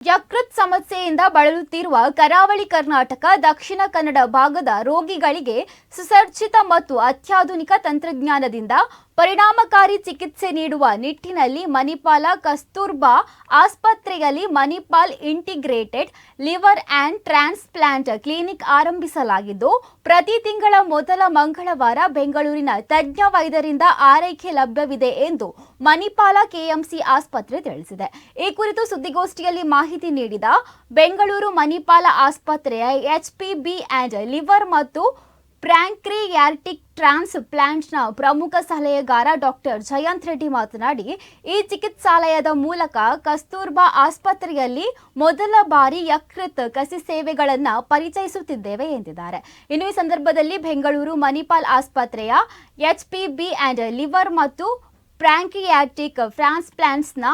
ಯಕೃತ್ ಸಮಸ್ಯೆಯಿಂದ ಬಳಲುತ್ತಿರುವ ಕರಾವಳಿ ಕರ್ನಾಟಕ ದಕ್ಷಿಣ ಕನ್ನಡ ಭಾಗದ ರೋಗಿಗಳಿಗೆ ಸುಸರ್ಜಿತ ಮತ್ತು ಅತ್ಯಾಧುನಿಕ ತಂತ್ರಜ್ಞಾನದಿಂದ ಪರಿಣಾಮಕಾರಿ ಚಿಕಿತ್ಸೆ ನೀಡುವ ನಿಟ್ಟಿನಲ್ಲಿ ಮಣಿಪಾಲ ಕಸ್ತೂರ್ಬಾ ಆಸ್ಪತ್ರೆಯಲ್ಲಿ Manipal integrated liver and transplant clinic ಆರಂಭಿಸಲಾಗಿದ್ದು, ಪ್ರತಿ ತಿಂಗಳ ಮೊದಲ ಮಂಗಳವಾರ ಬೆಂಗಳೂರಿನ ತಜ್ಞ ವೈದ್ಯರಿಂದ ಆರೈಕೆ ಲಭ್ಯವಿದೆ ಎಂದು ಮಣಿಪಾಲ ಕೆಎಂಸಿ ಆಸ್ಪತ್ರೆ ತಿಳಿಸಿದೆ. ಈ ಕುರಿತು ಸುದ್ದಿಗೋಷ್ಠಿಯಲ್ಲಿ ಮಾಹಿತಿ ನೀಡಿದ ಬೆಂಗಳೂರು ಮಣಿಪಾಲ ಆಸ್ಪತ್ರೆಯ ಎಚ್ಪಿಬಿ ಆ್ಯಂಡ್ ಲಿವರ್ ಮತ್ತು ಪ್ರ್ಯಾಂಕ್ರಿಯಾಟಿಕ್ ಟ್ರಾನ್ಸ್ಪ್ಲಾಂಟ್ನ ಪ್ರಮುಖ ಸಲಹೆಗಾರ ಡಾಕ್ಟರ್ ಜಯಂತ್ ರೆಡ್ಡಿ ಮಾತನಾಡಿ, ಈ ಚಿಕಿತ್ಸಾಲಯದ ಮೂಲಕ ಕಸ್ತೂರ್ಬಾ ಆಸ್ಪತ್ರೆಯಲ್ಲಿ ಮೊದಲ ಬಾರಿ ಯಕೃತ್ ಕಸಿ ಸೇವೆಗಳನ್ನು ಪರಿಚಯಿಸುತ್ತಿದ್ದೇವೆ ಎಂದಿದ್ದಾರೆ. ಇನ್ನು ಈ ಸಂದರ್ಭದಲ್ಲಿ ಬೆಂಗಳೂರು ಮಣಿಪಾಲ್ ಆಸ್ಪತ್ರೆಯ H P B and liver ಮತ್ತು ಪ್ರ್ಯಾಂಕಿಯಾಟಿಕ್ ಟ್ರಾನ್ಸ್ಪ್ಲಾಂಟ್ಸ್ನ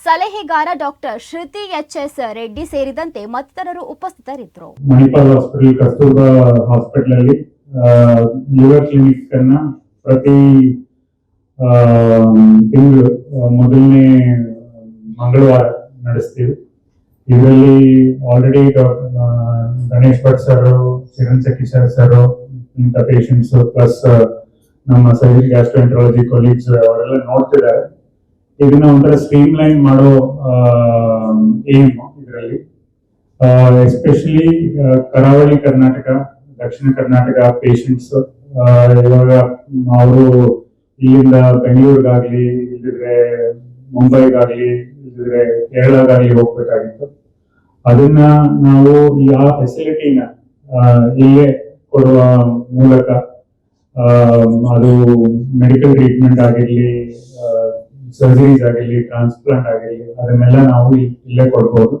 ಸಲಹೆಗಾರ doctor Shruti H S Reddy ಸೇರಿದಂತೆ ಮತ್ತಿತರರು ಉಪಸ್ಥಿತರಿದ್ದರು. ಲಿವರ್ ಕ್ಲಿನಿಕ್ ಅನ್ನ ಪ್ರತಿ ತಿಂಗಳು ಮೊದಲನೇ ಮಂಗಳವಾರ ನಡೆಸ್ತೀವಿ. ಇದರಲ್ಲಿ already Ganesh Bhat sir Chiran Sakhi sir sir ಇಂಥ ಪೇಷಂಟ್ಸ್ ಪ್ಲಸ್ ನಮ್ಮ ಸರ್ಜರಿ ಗ್ಯಾಸ್ಟ್ರೋಎಂಟ್ರಾಲಜಿ ಕೊಲೀಗ್ಸ್ ಅವರೆಲ್ಲ ನೋಡ್ತಿದ್ದಾರೆ. ಇದನ್ನ ಒಂಥರ ಸ್ಟ್ರೀಮ್ ಲೈನ್ ಮಾಡೋ ಏಮ್ ಇದರಲ್ಲಿ. ಎಸ್ಪೆಷಲಿ ಕರಾವಳಿ ಕರ್ನಾಟಕ ದಕ್ಷಿಣ ಕರ್ನಾಟಕ ಪೇಷಂಟ್ಸ್ ಇವಾಗ ಅವರು ಇಲ್ಲಿಂದ ಬೆಂಗಳೂರಿಗಾಗ್ಲಿ ಇಲ್ಲಿದ್ರೆ ಮುಂಬೈಗಾಗ್ಲಿ ಇಲ್ಲಿದ್ರೆ ಕೇರಳಗಾಗ್ಲಿ ಹೋಗ್ಬೇಕಾಗಿತ್ತು. ಅದನ್ನ ನಾವು ಈ ಆ ಫೆಸಿಲಿಟಿನ ಇಲ್ಲೇ ಕೊಡುವ ಮೂಲಕ ಅದು ಮೆಡಿಕಲ್ ಟ್ರೀಟ್ಮೆಂಟ್ ಆಗಿರಲಿ ಸರ್ಜರೀಸ್ ಆಗಿರಲಿ ಟ್ರಾನ್ಸ್ಪ್ಲಾಂಟ್ ಆಗಿರಲಿ, ಅದನ್ನೆಲ್ಲ ನಾವು ಇಲ್- ಇಲ್ಲೇ ಕೊಡ್ಬೋದು.